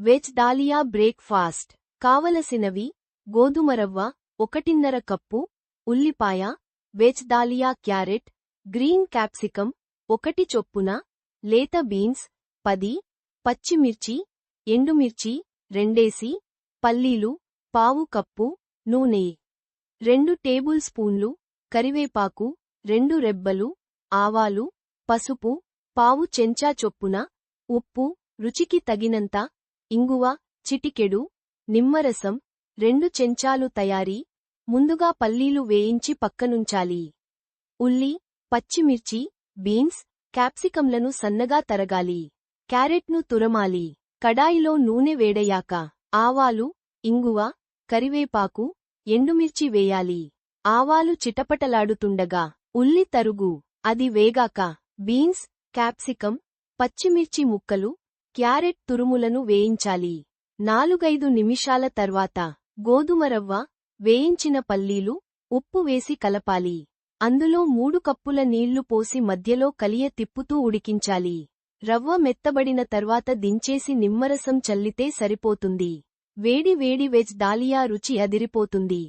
Veg dahlia breakfast. కావలసినవి గోధుమరవ్వ ఒకటిన్నర cup ఉల్లిపాయ veg daliya carrot green capsicum ఒకటి చొప్పున లేత బీన్స్ పది పచ్చిమిర్చి ఎండుమిర్చి రెండేసి పల్లీలు పావు కప్పు నూనె రెండు టేబుల్ స్పూన్లు కరివేపాకు రెండు రెబ్బలు ఆవాలు పసుపు పావు చెంచా చొప్పున ఉప్పు రుచికి తగినంత ఇంగువ చిటికెడు నిమ్మరసం రెండు చెంచాలు తయారీ ముందుగా పల్లీలు వేయించి పక్కనుంచాలి. ఉల్లి పచ్చిమిర్చి బీన్స్ క్యాప్సికంలను సన్నగా తరగాలి. క్యారెట్ను తురమాలి. కడాయిలో నూనె వేడయాక ఆవాలు ఇంగువ కరివేపాకు ఎండుమిర్చి వేయాలి. ఆవాలు చిటపటలాడుతుండగా ఉల్లి తరుగు. అది వేగాక బీన్స్ క్యాప్సికం పచ్చిమిర్చి ముక్కలు క్యారెట్ తురుములను వేయించాలి. నాలుగైదు నిమిషాల తర్వాత గోధుమరవ్వ వేయించిన పల్లీలు ఉప్పు వేసి కలపాలి. అందులో మూడు కప్పుల నీళ్ళు పోసి మధ్యలో కలియ తిప్పుతూ ఉడికించాలి. రవ్వ మెత్తబడిన తర్వాత దించేసి నిమ్మరసం చల్లితే సరిపోతుంది. వేడి వేడి వెజ్ దాలియా రుచి అదిరిపోతుంది.